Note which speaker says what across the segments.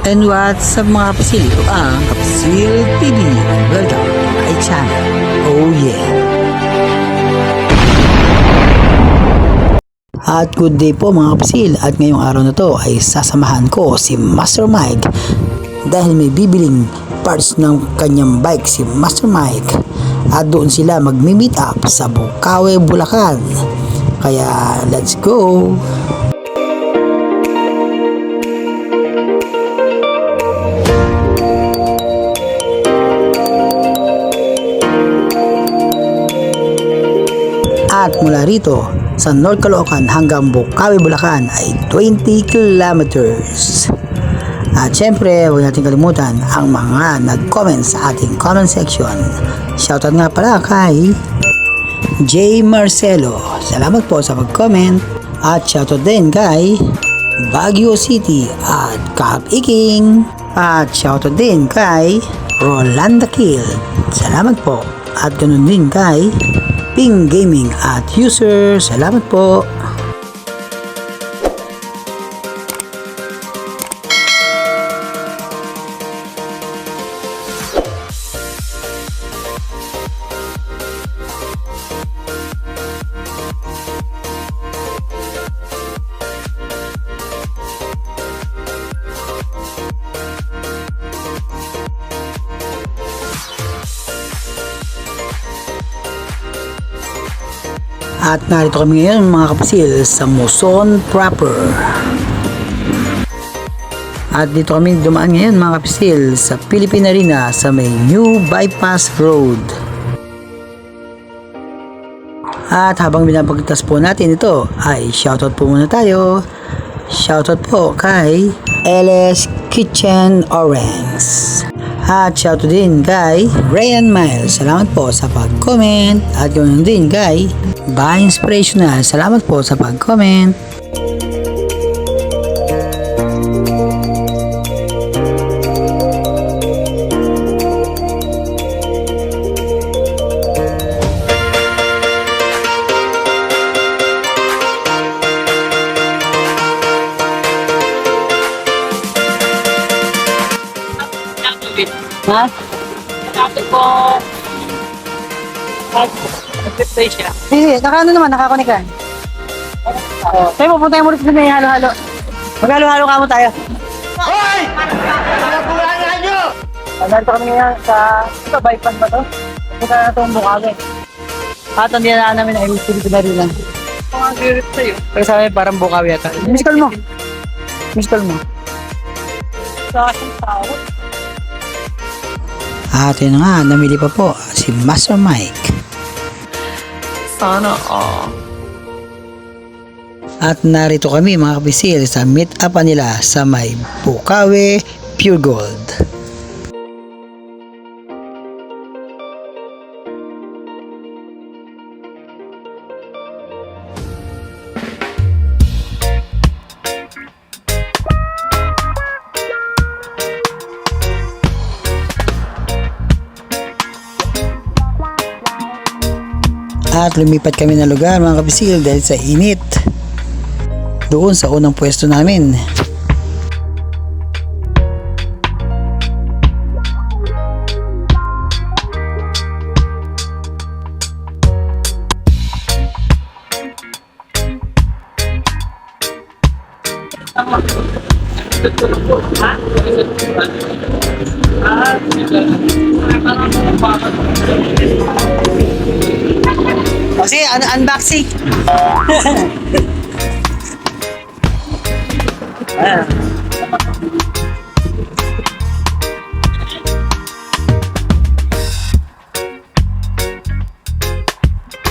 Speaker 1: And what's up mga kapisil? Ito ang Kapisil TV. Welcome to my channel. Oh yeah! At good day po mga kapisil at ngayong araw na to ay sasamahan ko si Master Mike dahil may bibiling parts ng kanyang bike si Master Mike at doon sila magmi-meet up sa Bukawe, Bulacan. Kaya let's go! At mula rito sa North Caloocan hanggang Bukawi, Bulacan ay 20 kilometers. At syempre, huwag natin kalimutan ang mga nag-comment sa ating comment section. Shoutout nga pala kay J. Marcelo. Salamat po sa pag-comment. At shoutout din kay Baguio City at Cap Iking. At shoutout din kay Rolanda Kill. Salamat po. At ganun din kay Ping Gaming at User. Salamat po. At narito kami ngayon mga kapasil sa Muson proper. At dito kami dumaan ngayon mga kapasil sa Philippine Arena sa may New Bypass Road. At habang binabagtas po natin ito ay shoutout po muna tayo. Shoutout po kay LS Kitchen Orange. At shoutout din kay Ryan Miles. Salamat po sa pag-comment. At ganoon din kay Ba Inspirational. Salamat po sa pag-comment. Ha?
Speaker 2: Sabi ko, nag-reply siya.
Speaker 1: Hindi, nakaano naman, nakakonik ka. Oh, tayo pupunta mo rin sa may halo-halo. Maghalo-halo ka mo tayo.
Speaker 3: Hoy! Pinabulangan nyo!
Speaker 1: Nandito kami ngayon sa, ito, bypass ba to? Punta na itong Bukawi. At ang dinaan namin ay Philippine Arena.
Speaker 2: Kung ang grip sa'yo.
Speaker 1: Pero sa amin parang Bukawi ata. Miss call mo. Miss call mo.
Speaker 2: Sa aking tao.
Speaker 1: At yun na nga, namili pa po si Master Mike.
Speaker 2: Sana all.
Speaker 1: At narito kami mga kapisil sa meet up nila sa may Bukawi Pure Gold. At lumipat kami ng lugar mga kapisil dahil sa init. Doon sa unang pwesto namin. Kasi un unboxing.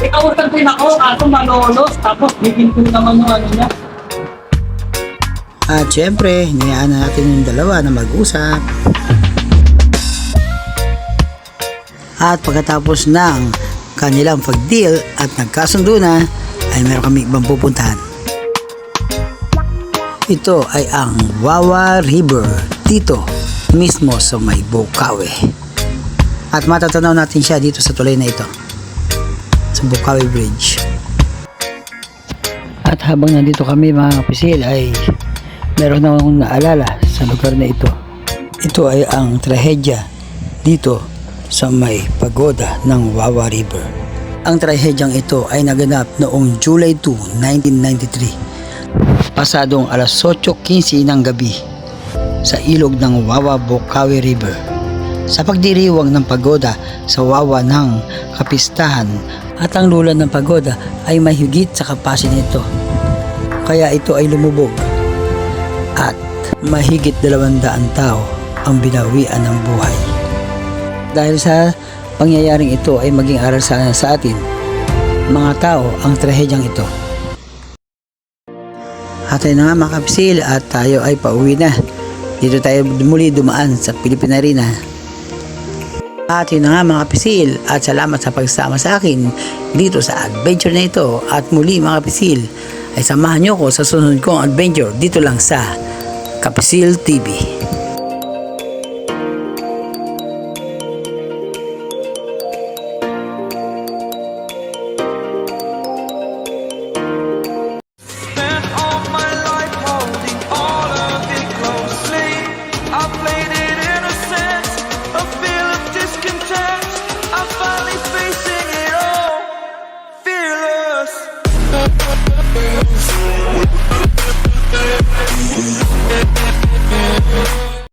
Speaker 2: Ikaw utang din ako, ako malolos, tapos bigyan ko naman yung ano niya.
Speaker 1: At syempre, hinayaan na natin yung dalawa na mag-usap. At pagkatapos ng kanilang pag-deal at nagkasundo na, ay meron kami ibang pupuntahan. Ito ay ang Wawa River dito mismo sa may Bukawi. At matatanaw natin siya dito sa tulay na ito sa Bukawi Bridge. At habang nandito kami mga kapisil ay meron akong naalala sa lugar na ito. Ito ay ang trahedya dito sa may pagoda ng Wawa River. Ang trahedyang ito ay naganap noong July 2, 1993. Pasadong alas 8.15 ng gabi sa ilog ng Wawa Bokawi River. Sa pagdiriwang ng pagoda sa Wawa ng kapistahan at ang lula ng pagoda ay mahigit sa kapasin nito. Kaya ito ay lumubog at mahigit dalawang daan tao ang binawian ng buhay. Dahil sa pangyayaring ito ay maging aral sa, sa atin, mga tao ang trahedyang ito. At na nga mga kapsil at tayo ay pauwi na. Dito tayo muli dumaan sa Pilipina Arena. At yun na nga mga kapisil at salamat sa pagsama sa akin dito sa adventure na ito. At muli mga kapisil ay samahan nyo ko sa sunod kong adventure dito lang sa Kapisil TV.